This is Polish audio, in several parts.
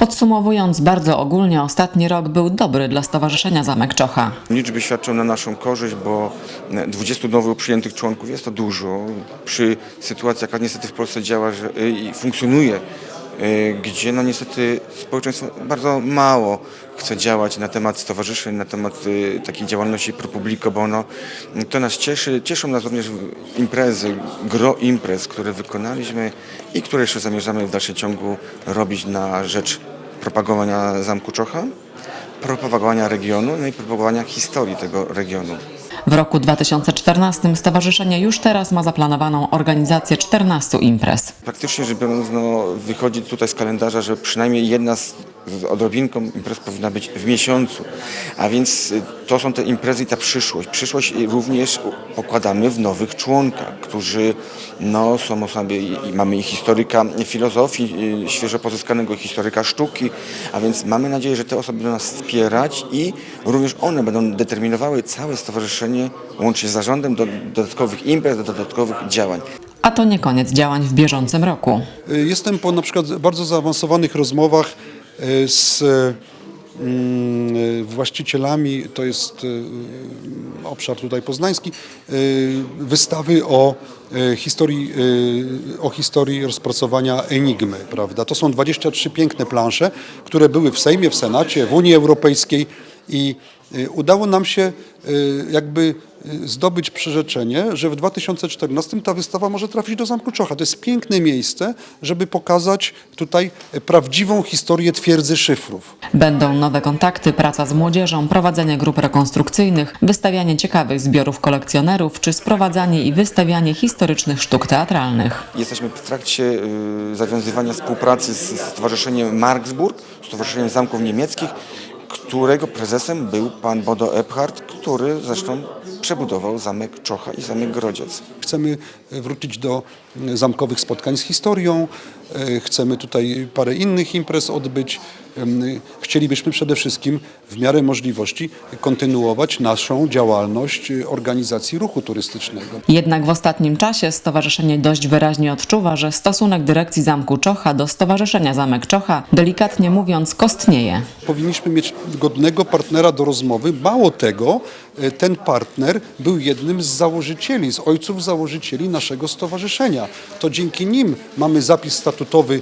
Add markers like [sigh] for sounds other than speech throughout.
Podsumowując bardzo ogólnie, ostatni rok był dobry dla Stowarzyszenia Zamek Czocha. Liczby świadczą na naszą korzyść, bo 20 nowo przyjętych członków jest to dużo. Przy sytuacji, jaka niestety w Polsce działa y, i funkcjonuje, y, gdzie no niestety społeczeństwo bardzo mało chce działać na temat stowarzyszeń, na temat y, takiej działalności pro publico bono. To nas cieszy. Cieszą nas również imprezy, gro imprez, które wykonaliśmy i które jeszcze zamierzamy w dalszym ciągu robić na rzecz propagowania Zamku Czocha propagowania regionu, no i propagowania historii tego regionu. W roku 2014 Stowarzyszenie już teraz ma zaplanowaną organizację 14 imprez. Praktycznie rzecz biorąc, no, wychodzi tutaj z kalendarza, że przynajmniej jedna z, z odrobinką imprez powinna być w miesiącu. A więc y, to są te imprezy i ta przyszłość. Przyszłość y, również pokładamy w nowych członkach, którzy no, są osobami, i mamy i historyka filozofii, y, świeżo pozyskanego historyka sztuki, a więc mamy nadzieję, że te osoby będą nas wspierać i również one będą determinowały całe stowarzyszenie łącznie z zarządem do dodatkowych imprez, do dodatkowych działań. A to nie koniec działań w bieżącym roku. Jestem po na przykład bardzo zaawansowanych rozmowach z mm, y, właścicielami, to jest y, obszar tutaj poznański, y, wystawy o y, historii, y, o historii rozpracowania Enigmy, prawda? To są 23 piękne plansze, które były w Sejmie, w Senacie, w Unii Europejskiej i y, udało nam się y, jakby y, zdobyć przyrzeczenie, że w 2014 ta wystawa może trafić do Zamku Czocha. To jest piękne miejsce, żeby pokazać tutaj e, prawdziwą historię twierdzy szyfrów. Będą nowe kontakty, praca z młodzieżą, prowadzenie grup rekonstrukcyjnych, wystawianie ciekawych zbiorów kolekcjonerów czy sprowadzanie i wystawianie historycznych sztuk teatralnych. Jesteśmy w trakcie y, zawiązywania współpracy z Stowarzyszeniem Marksburg, Stowarzyszeniem Zamków Niemieckich, którego prezesem był pan Bodo Ebhardt, który zresztą przebudował zamek Czocha i zamek Grodziec. Chcemy e, wrócić do e, zamkowych spotkań z historią, e, chcemy tutaj parę innych imprez odbyć. Chcielibyśmy przede wszystkim w miarę możliwości kontynuować naszą działalność e, organizacji ruchu turystycznego. Jednak w ostatnim czasie stowarzyszenie dość wyraźnie odczuwa, że stosunek dyrekcji Zamku Czocha do Stowarzyszenia Zamek Czocha, delikatnie mówiąc, kostnieje. Powinniśmy mieć godnego partnera do rozmowy. Mało tego, e, ten partner był jednym z założycieli, z ojców założycieli naszego stowarzyszenia. To dzięki nim mamy zapis statutowy,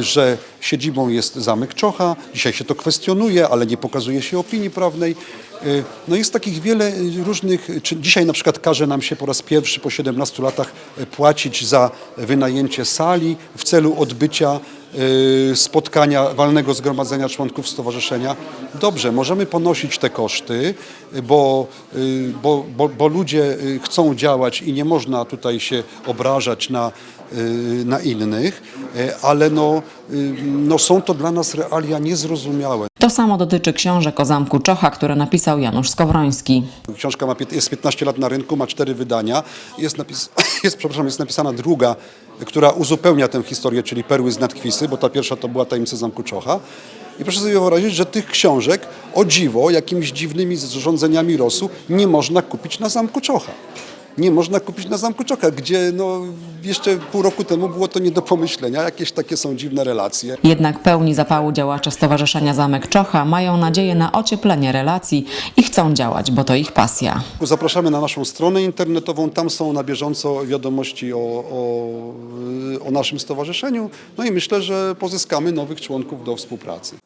że siedzibą jest Zamek Czocha. Dzisiaj się to kwestionuje, ale nie pokazuje się opinii prawnej. E, No jest takich wiele e, różnych, dzisiaj na przykład każe nam się po raz pierwszy po 17 latach e, płacić za wynajęcie sali w celu odbycia y, spotkania, walnego zgromadzenia członków stowarzyszenia. Dobrze, możemy ponosić te koszty, y, bo, y, bo, bo, bo ludzie y, chcą działać i nie można tutaj się obrażać na, y, na innych, y, ale no, y, no są to dla nas realia niezrozumiałe. To samo dotyczy książek o Zamku Czocha, które napisał Janusz Skowroński. Książka ma, jest 15 lat na rynku, ma cztery wydania. Jest, napis, [clears throat] jest, przepraszam, jest napisana druga, która uzupełnia tę historię, czyli Perły z Nadkwisy, bo ta pierwsza to była Tajemnica Zamku Czocha. I proszę sobie wyobrazić, że tych książek o dziwo, jakimiś dziwnymi zarządzeniami losu nie można kupić na Zamku Czocha. Nie można kupić na Zamku Czocha, gdzie no, jeszcze pół roku temu było to nie do pomyślenia. Jakieś takie są dziwne relacje. Jednak pełni zapału działacze Stowarzyszenia Zamek Czocha mają nadzieję na ocieplenie relacji i chcą działać, bo to ich pasja. Zapraszamy na naszą stronę internetową. Tam są na bieżąco wiadomości o, o, o naszym stowarzyszeniu. No i myślę, że pozyskamy nowych członków do współpracy.